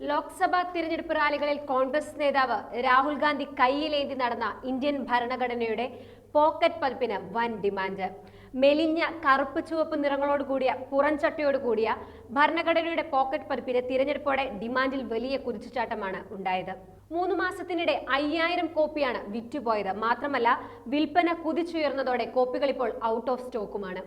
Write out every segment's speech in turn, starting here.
ലോക്സഭാ തിരഞ്ഞെടുപ്പ് റാലികളിൽ കോൺഗ്രസ് നേതാവ് രാഹുൽ ഗാന്ധി കൈയിലേന്തി നടന്ന ഇന്ത്യൻ ഭരണഘടനയുടെ പോക്കറ്റ് പതിപ്പിന് വൻ ഡിമാൻഡ്. മെലിഞ്ഞ കറുപ്പ് ചുവപ്പ് നിറങ്ങളോട് കൂടിയ പുറംചട്ടയോട് കൂടിയ ഭരണഘടനയുടെ പോക്കറ്റ് പതിപ്പിന് തിരഞ്ഞെടുപ്പോടെ ഡിമാൻഡിൽ വലിയ കുതിച്ചുചാട്ടമാണ് ഉണ്ടായത്. മൂന്ന് മാസത്തിനിടെ അയ്യായിരം കോപ്പിയാണ് വിറ്റുപോയത്. മാത്രമല്ല വിൽപ്പന കുതിച്ചുയർന്നതോടെ കോപ്പികൾ ഇപ്പോൾ ഔട്ട് ഓഫ് സ്റ്റോക്കുമാണ്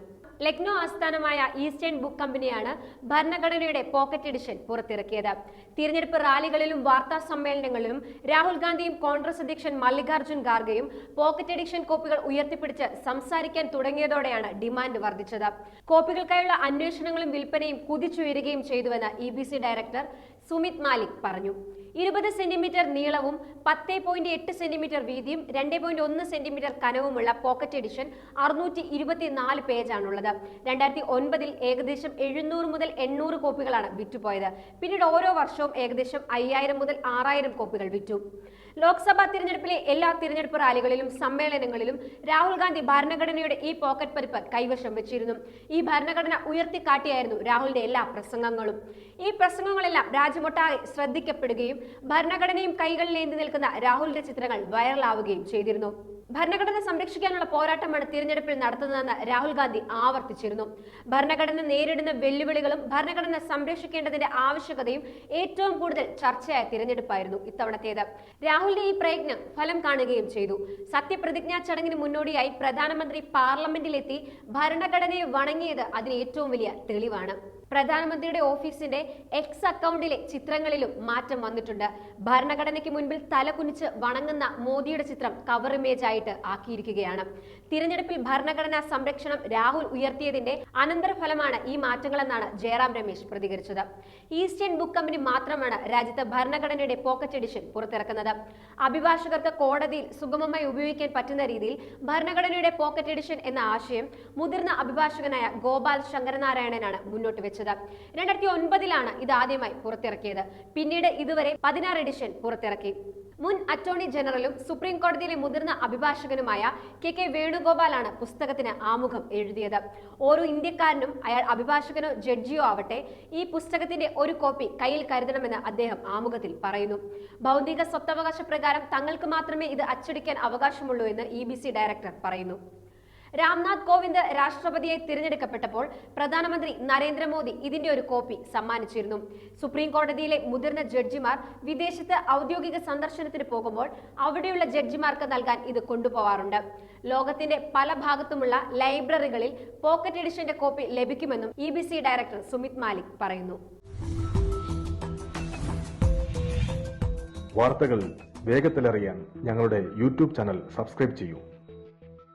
ലക്നോ ആസ്ഥാനമായ ഈസ്റ്റേൺ ബുക്ക് കമ്പനിയാണ് ഭരണഘടനയുടെ പോക്കറ്റ് എഡിഷൻ പുറത്തിറക്കിയത്. തിരഞ്ഞെടുപ്പ് റാലികളിലും വാർത്താ സമ്മേളനങ്ങളിലും രാഹുൽ ഗാന്ധിയും കോൺഗ്രസ് അധ്യക്ഷൻ മല്ലികാർജുൻ ഖാർഗെയും പോക്കറ്റ് എഡിഷൻ കോപ്പികൾ ഉയർത്തിപ്പിടിച്ച് സംസാരിക്കാൻ തുടങ്ങിയതോടെയാണ് ഡിമാൻഡ് വർദ്ധിച്ചത്. കോപ്പികൾക്കായുള്ള അന്വേഷണങ്ങളും വിൽപ്പനയും കുതിച്ചുയരുകയും ചെയ്തുവെന്ന് ഇ ഡയറക്ടർ സുമിത് മാലിക് പറഞ്ഞു. ഇരുപത് സെന്റിമീറ്റർ നീളവും പത്ത് പോയിന്റ് എട്ട് സെന്റിമീറ്റർ വീതിയും രണ്ട് പോയിന്റ് ഒന്ന് സെന്റിമീറ്റർ കനവുമുള്ള പോക്കറ്റ് എഡിഷൻ അറുന്നൂറ്റി ഇരുപത്തിനാല് പേജാണുള്ളത് രണ്ടായിരത്തി ഒൻപതിൽ ഏകദേശം എഴുന്നൂറ് മുതൽ എണ്ണൂറ് കോപ്പികളാണ് വിറ്റുപോയത്. പിന്നീട് ഓരോ വർഷവും ഏകദേശം അയ്യായിരം മുതൽ ആറായിരം കോപ്പികൾ വിറ്റു. ലോക്സഭാ തിരഞ്ഞെടുപ്പിലെ എല്ലാ തിരഞ്ഞെടുപ്പ് റാലികളിലും സമ്മേളനങ്ങളിലും രാഹുൽ ഗാന്ധി ഭരണഘടനയുടെ ഈ പോക്കറ്റ് പതിപ്പ് കൈവശം വെച്ചിരുന്നു. ഈ ഭരണഘടന ഉയർത്തിക്കാട്ടിയായിരുന്നു രാഹുലിന്റെ എല്ലാ പ്രസംഗങ്ങളും. ഈ പ്രസംഗങ്ങളെല്ലാം രാജ്യമൊട്ടാകെ ശ്രദ്ധിക്കപ്പെടുകയും ഭരണഘടനയും കൈകളിലേന്തി നിൽക്കുന്ന രാഹുലിന്റെ ചിത്രങ്ങൾ വൈറലാവുകയും ചെയ്തിരുന്നു. ഭരണഘടന സംരക്ഷിക്കാനുള്ള പോരാട്ടമാണ് തിരഞ്ഞെടുപ്പിൽ നടത്തുന്നതെന്ന് രാഹുൽ ഗാന്ധി ആവർത്തിച്ചിരുന്നു. ഭരണഘടന നേരിടുന്ന വെല്ലുവിളികളും ഭരണഘടന സംരക്ഷിക്കേണ്ടതിന്റെ ആവശ്യകതയും ഏറ്റവും കൂടുതൽ ചർച്ചയായ തിരഞ്ഞെടുപ്പായിരുന്നു ഇത്തവണത്തേത്. രാഹുലിന്റെ ഈ പ്രയത്നം ഫലം കാണുകയും ചെയ്തു. സത്യപ്രതിജ്ഞാ ചടങ്ങിന് മുന്നോടിയായി പ്രധാനമന്ത്രി പാർലമെന്റിലെത്തി ഭരണഘടനയെ വണങ്ങിയത് അതിന് ഏറ്റവും വലിയ തെളിവാണ്. പ്രധാനമന്ത്രിയുടെ ഓഫീസിന്റെ എക്സ് അക്കൗണ്ടിലെ ചിത്രങ്ങളിലും മാറ്റം വന്നിട്ടുണ്ട്. ഭരണഘടനയ്ക്ക് മുൻപിൽ തലകുനിച്ച് വണങ്ങുന്ന മോദിയുടെ ചിത്രം കവർ ഇമേജ് ആയിട്ട് ആക്കിയിരിക്കുകയാണ്. തിരഞ്ഞെടുപ്പിൽ ഭരണഘടനാ സംരക്ഷണം രാഹുൽ ഉയർത്തിയതിന്റെ അനന്തരഫലമാണ് ഈ മാറ്റങ്ങളെന്നാണ് ജയറാം രമേശ് പ്രതികരിച്ചത്. ഈസ്റ്റേൺ ബുക്ക് കമ്പനി മാത്രമാണ് രാജ്യത്ത് ഭരണഘടനയുടെ പോക്കറ്റ് എഡിഷൻ പുറത്തിറക്കുന്നത്. അഭിഭാഷകർക്ക് കോടതിയിൽ സുഗമമായി ഉപയോഗിക്കാൻ പറ്റുന്ന രീതിയിൽ ഭരണഘടനയുടെ പോക്കറ്റ് എഡിഷൻ എന്ന ആശയം മുതിർന്ന അഭിഭാഷകനായ ഗോപാൽ ശങ്കരനാരായണനാണ് മുന്നോട്ട് വെച്ചത്. രണ്ടായിരത്തി ഒൻപതിലാണ് ഇത് ആദ്യമായി പുറത്തിറക്കിയത്. പിന്നീട് ഇതുവരെ പതിനാറ് എഡിഷൻ പുറത്തിറക്കി. മുൻ അറ്റോർണി ജനറലും സുപ്രീം കോടതിയിലെ മുതിർന്ന അഭിഭാഷകനുമായ കെ കെ വേണുഗോപാലാണ് പുസ്തകത്തിന് ആമുഖം എഴുതിയത്. ഓരോ ഇന്ത്യക്കാരനും അയാൾ അഭിഭാഷകനോ ജഡ്ജിയോ ആവട്ടെ ഈ പുസ്തകത്തിന്റെ ഒരു കോപ്പി കയ്യിൽ കരുതണമെന്ന് അദ്ദേഹം ആമുഖത്തിൽ പറയുന്നു. ഭൗതിക സ്വത്തവകാശ പ്രകാരം തങ്ങൾക്ക് മാത്രമേ ഇത് അച്ചടിക്കാൻ അവകാശമുള്ളൂ എന്ന് ഇ ഡയറക്ടർ പറയുന്നു. രാംനാഥ് കോവിന്ദ് രാഷ്ട്രപതിയെ തിരഞ്ഞെടുക്കപ്പെട്ടപ്പോൾ പ്രധാനമന്ത്രി നരേന്ദ്രമോദി ഇതിന്റെ ഒരു കോപ്പി സമ്മാനിച്ചിരുന്നു. സുപ്രീം കോടതിയിലെ മുതിർന്ന ജഡ്ജിമാർ വിദേശത്ത് ഔദ്യോഗിക സന്ദർശനത്തിന് പോകുമ്പോൾ അവിടെയുള്ള ജഡ്ജിമാർക്ക് നൽകാൻ ഇത് കൊണ്ടുപോവാറുണ്ട്. ലോകത്തിന്റെ പല ഭാഗത്തുമുള്ള ലൈബ്രറികളിൽ പോക്കറ്റ് എഡിഷന്റെ കോപ്പി ലഭിക്കുമെന്നും ഇ ഡയറക്ടർ സുമിത് മാലിക് പറയുന്നു. വാർത്തകൾ വേഗത്തിലറിയാൻ ഞങ്ങളുടെ യൂട്യൂബ് ചാനൽ സബ്സ്ക്രൈബ് ചെയ്യൂ.